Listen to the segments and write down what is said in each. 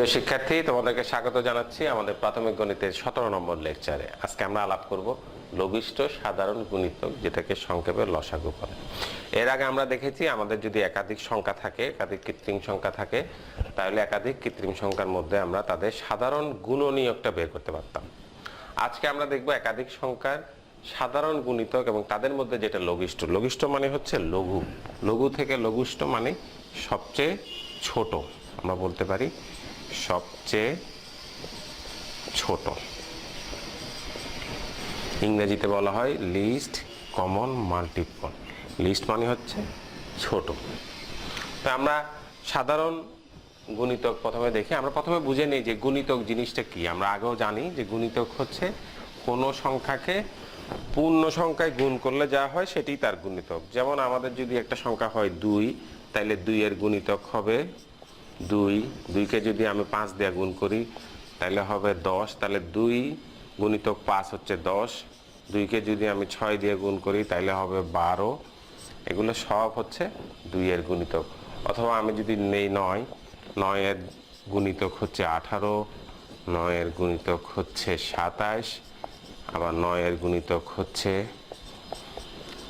প্রিয় শিক্ষার্থী, তোমাদেরকে স্বাগত জানাচ্ছি আমাদের প্রাথমিক গণিতের সতেরো নম্বর লেকচারে। আজকে আমরা আলাপ করব লঘিষ্ঠ সাধারণ গুণিতক, যেটাকে সংক্ষেপে লসাগু বলে এর আগে আমরা দেখেছি আমাদের যদি একাধিক সংখ্যা থাকে, একাধিক কৃত্রিম সংখ্যা থাকে, তাহলে একাধিক কৃত্রিম সংখ্যার মধ্যে আমরা তাদের সাধারণ গুণনীয়কটা বের করতে পারতাম। আজকে আমরা দেখব একাধিক সংখ্যার সাধারণ গুণিতক এবং তাদের মধ্যে যেটা লঘিষ্ঠ। লঘিষ্ঠ মানে হচ্ছে লঘু। লঘু থেকে লঘুষ্ঠ মানে সবচেয়ে ছোট, আমরা বলতে পারি। সবচেয়ে ছোট। ইংরেজিতে বলা হয় লিস্ট কমন মাল্টিপল লিস্ট মানে হচ্ছে ছোট। তো আমরা সাধারণ গুণিতক প্রথমে দেখি। আমরা প্রথমে বুঝে নিই যে গুণিতক জিনিসটা কি। আমরা আগেও জানি যে গুণিতক হচ্ছে কোনো সংখ্যাকে পূর্ণ সংখ্যায় গুণ করলে যা হয় সেটাই তার গুণিতক। যেমন আমাদের যদি একটা সংখ্যা হয় দুই তাহলে দুইয়ের গুণিতক হবে দুই, দুইকে যদি আমি পাঁচ দিয়ে গুণ করি, তাহলে হবে দশ, তাহলে দুই গুণিতক পাঁচ হচ্ছে দশ। দুইকে যদি আমি ছয় দিয়ে গুণ করি, তাহলে হবে বারো। এগুলো সব হচ্ছে দুইয়ের গুণিতক। অথবা আমি যদি নেই নয়, নয়ের গুণিতক হচ্ছে আঠারো, নয়ের গুণিতক হচ্ছে সাতাশ আবার নয়ের গুণিতক হচ্ছে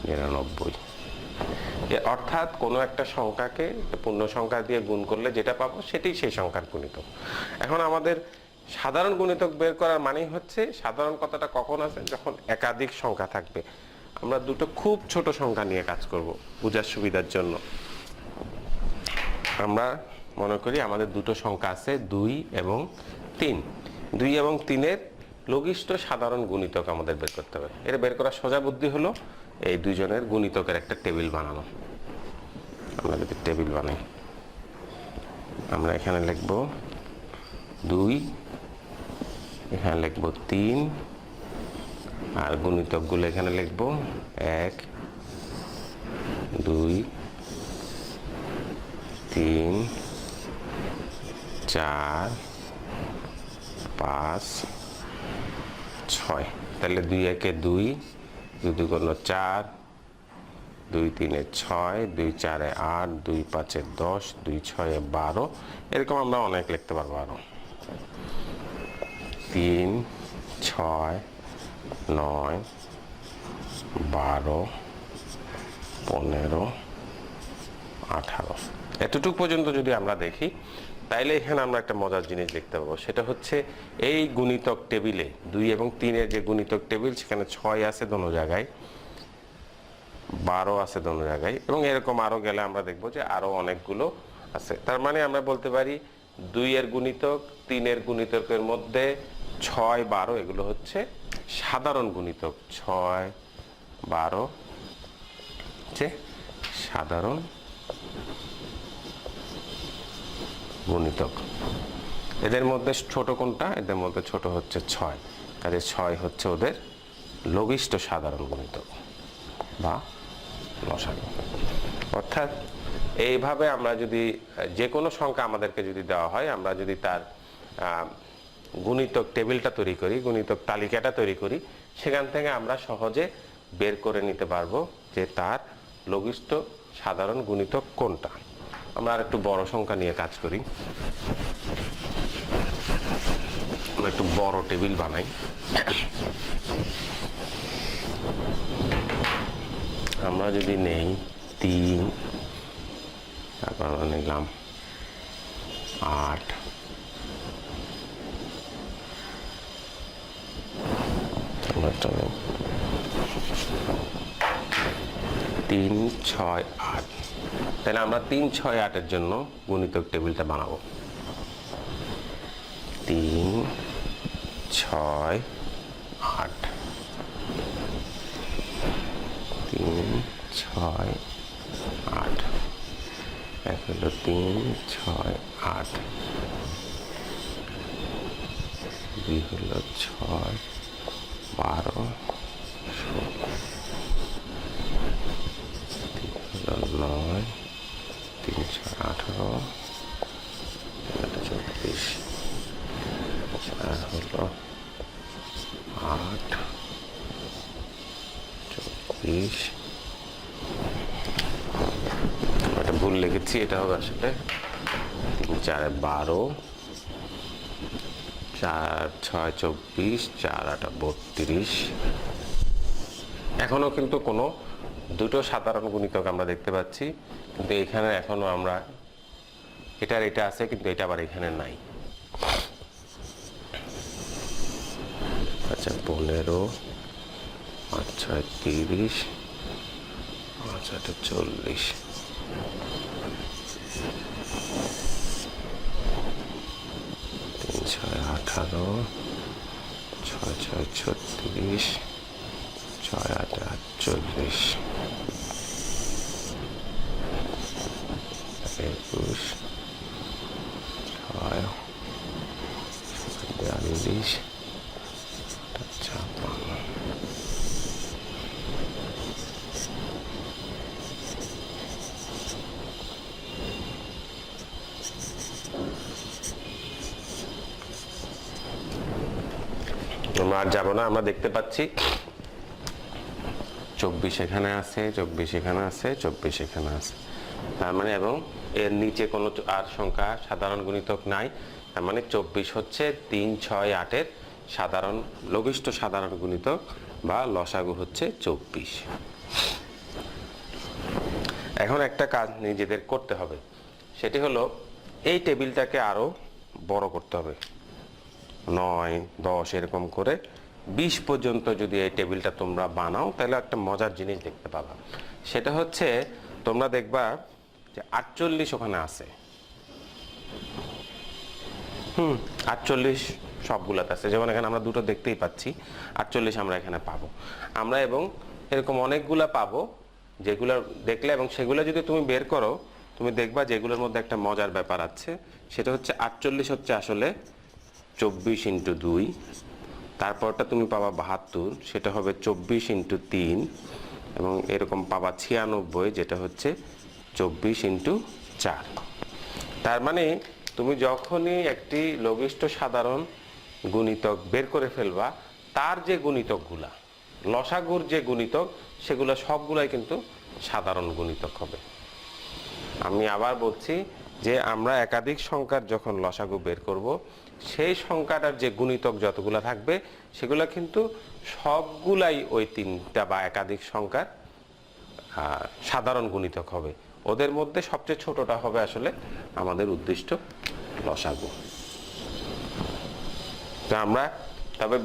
নিরানব্বই। অর্থাৎ কোনো একটা সংখ্যাকে পূর্ণ সংখ্যা দিয়ে গুণ করলে যেটা পাবো সেটাই সেই সংখ্যার গুণিতক এখন আমাদের সাধারণ গুণিতক বের করার মানেই হচ্ছে সাধারণ কথাটা কখন আছে যখন একাধিক সংখ্যা থাকবে। আমরা দুটো খুব ছোট সংখ্যা নিয়ে কাজ করব বোঝার সুবিধার জন্য। আমরা মনে করি আমাদের দুটো সংখ্যা আছে দুই এবং তিন। দুই এবং তিনের লঘিষ্ঠ সাধারণ গুণিতক আমাদের বের করতে হবে। এটা বের করার সোজা বুদ্ধি হলো এই দুজনের গুণিতকের একটা টেবিল বানানো আমরা যদি টেবিল বানাই, আমরা এখানে লিখব দুই, এখানে লিখব তিন, আর গুণিতকগুলো এখানে লিখব এক, দুই, তিন, চার, পাঁচ, ছয়। তাহলে দুই একে দুই দুই দুগুণ চার, দুই তিনে ছয়, দুই চারে আট, দুই পাঁচে দশ, দুই ছয়ে বারো। এরকম আমরা অনেক লিখতে পারব আরও। তিন, ছয়, নয়, বারো, পনেরো, আঠারো। এতটুকু পর্যন্ত যদি আমরা দেখি তাইলে এখানে আমরা একটা মজার জিনিস দেখতে পাবো। সেটা হচ্ছে এই গুণিতক টেবিলে দুই এবং তিনের যে গুণিতক টেবিল, সেখানে ছয় আছে দোনো জায়গায়, বারো আছে দোনো জায়গায় এবং এরকম আরও গেলে আমরা দেখব যে আরও অনেকগুলো আছে। তার মানে আমরা বলতে পারি দুইয়ের গুণিতক, তিনের গুণিতকের মধ্যে ছয়, বারো, এগুলো হচ্ছে সাধারণ গুণিতক। ছয়, বারো সাধারণ গুণিতক এদের মধ্যে ছোট কোনটা? এদের মধ্যে ছোট হচ্ছে ছয়। কাজে ছয় হচ্ছে ওদের লঘিষ্ঠ সাধারণ গুণিতক বা লসাগু। অর্থাৎ এইভাবে আমরা যদি, যে কোনো সংখ্যা আমাদেরকে যদি দেওয়া হয়, আমরা যদি তার গুণিতক টেবিলটা তৈরি করি, গুণিতক তালিকাটা তৈরি করি, সেখান থেকে আমরা সহজে বের করে নিতে পারব যে তার লঘিষ্ঠ সাধারণ গুণিতক কোনটা। আমরা আর একটু বড় সংখ্যা নিয়ে কাজ করি। আমরা একটু বড় টেবিল বানাই। আমরা যদি নেই, তিন, তারপর নিলাম আট। তিন, ছয়, আট। তাহলে আমরা তিন, ছয়, আটের জন্য গুণিতক টেবিলটা বানাবো। তিন, ছয়, আট। তিন, ছয়, আট। এক হলো তিন, ছয়, আট। দুই হলো ছয়, বারো, ষোলো। তিন হলো নয় আঠারো, চব্বিশ চার হলো আট, চব্বিশ। এটা ভুল লিখেছি, এটা হবে আসলে চারে বারো, চার, ছয়, চব্বিশ, চার, আটা, বত্রিশ। এখনও কিন্তু কোনো দুটো সাধারণ গুণিতক আমরা দেখতে পাচ্ছি, কিন্তু এখানে এখনও আমরা এটার এটা আছে, কিন্তু এটা আবার এখানে নাই। আচ্ছা পনেরো আচ্ছা তিরিশ আচ্ছা চল্লিশ। তিন, ছয়, আঠারো, ছয় ছয়, ছত্রিশ, ছয়, আট আটচল্লিশ একুশ ছয় ছাপ্পান্ন আমরা আর যাব না, আমরা দেখতে পাচ্ছি। চব্বিশ এখানে আছে, চব্বিশ এখানে আছে, চব্বিশ এখানে আছে। মানে এবং এর নিচে কোনো আর সংখ্যা সাধারণ গুণিতক নাই। তার মানে চব্বিশ হচ্ছে তিন ছয় আটের সাধারণ, লঘিষ্ঠ সাধারণ গুণিতক বা লসাগু হচ্ছে চব্বিশ। এখন একটা কাজ নিজেদের করতে হবে। সেটি হলো এই টেবিলটাকে আরও বড় করতে হবে। নয়, দশ এরকম করে বিশ পর্যন্ত যদি এই টেবিলটা তোমরা বানাও, তাহলে একটা মজার জিনিস দেখতে পাবা। সেটা হচ্ছে তোমরা দেখবা যে আটচল্লিশ ওখানে আছে। হুম, আটচল্লিশ সবগুলাতে আছে। যেমন এখানে আমরা দুটো দেখতেই পাচ্ছি, আটচল্লিশ আমরা এখানে পাবো। আমরা এবং এরকম অনেকগুলা পাবো, যেগুলো দেখলে এবং সেগুলো যদি তুমি বের করো, তুমি দেখবা যেগুলোর মধ্যে একটা মজার ব্যাপার আছে। সেটা হচ্ছে আটচল্লিশ হচ্ছে আসলে চব্বিশ ইন্টু দুই। তারপরটা তুমি পাবা বাহাত্তর, সেটা হবে চব্বিশ ইন্টু তিন। এবং এরকম পাবা ছিয়ানব্বই, যেটা হচ্ছে চব্বিশ ইন্টু চার। তার মানে তুমি যখনই একটি লঘিষ্ঠ সাধারণ গুণিতক বের করে ফেলবা, তার যে গুণিতকগুলা, লসাগুর যে গুণিতক, সেগুলো সবগুলাই কিন্তু সাধারণ গুণিতক হবে। আমি আবার বলছি যে আমরা একাধিক সংখ্যার যখন লসাগু বের করব, সেই সংখ্যাটার যে গুণিতক যতগুলো থাকবে, সেগুলো কিন্তু সবগুলাই ওই তিনটা বা একাধিক সংখ্যার সাধারণ গুণিতক হবে। ওদের মধ্যে সবচেয়ে ছোটটা হবে আসলে আমাদের উদ্দিষ্ট লসাগু। তো আমরা তবে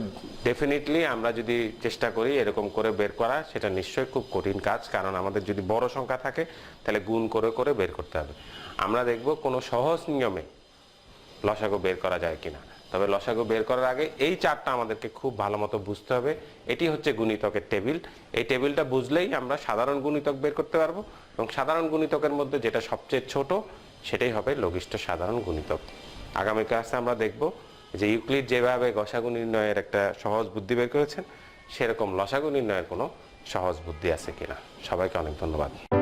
ডেফিনেটলি আমরা যদি চেষ্টা করি এরকম করে বের করা, সেটা নিশ্চয়ই খুব কঠিন কাজ, কারণ আমাদের যদি বড় সংখ্যা থাকে, তাহলে গুণ করে করে বের করতে হবে। আমরা দেখব কোনো সহজ নিয়মে লসাগু বের করা যায় কিনা। তবে লসাগু বের করার আগে এই চারটা আমাদেরকে খুব ভালো মতো বুঝতে হবে। এটি হচ্ছে গুণিতকের টেবিল। এই টেবিলটা বুঝলেই আমরা সাধারণ গুণিতক বের করতে পারব এবং সাধারণ গুণিতকের মধ্যে যেটা সবচেয়ে ছোট, সেটাই হবে লঘিষ্ঠ সাধারণ গুণিতক। আগামী ক্লাসে আমরা দেখব যে ইউক্লিড যেভাবে গসাগু নির্ণয়ের একটা সহজ বুদ্ধি বের করেছেন, সেরকম লসাগু নির্ণয়ের কোনো সহজ বুদ্ধি আছে কিনা? সবাইকে অনেক ধন্যবাদ।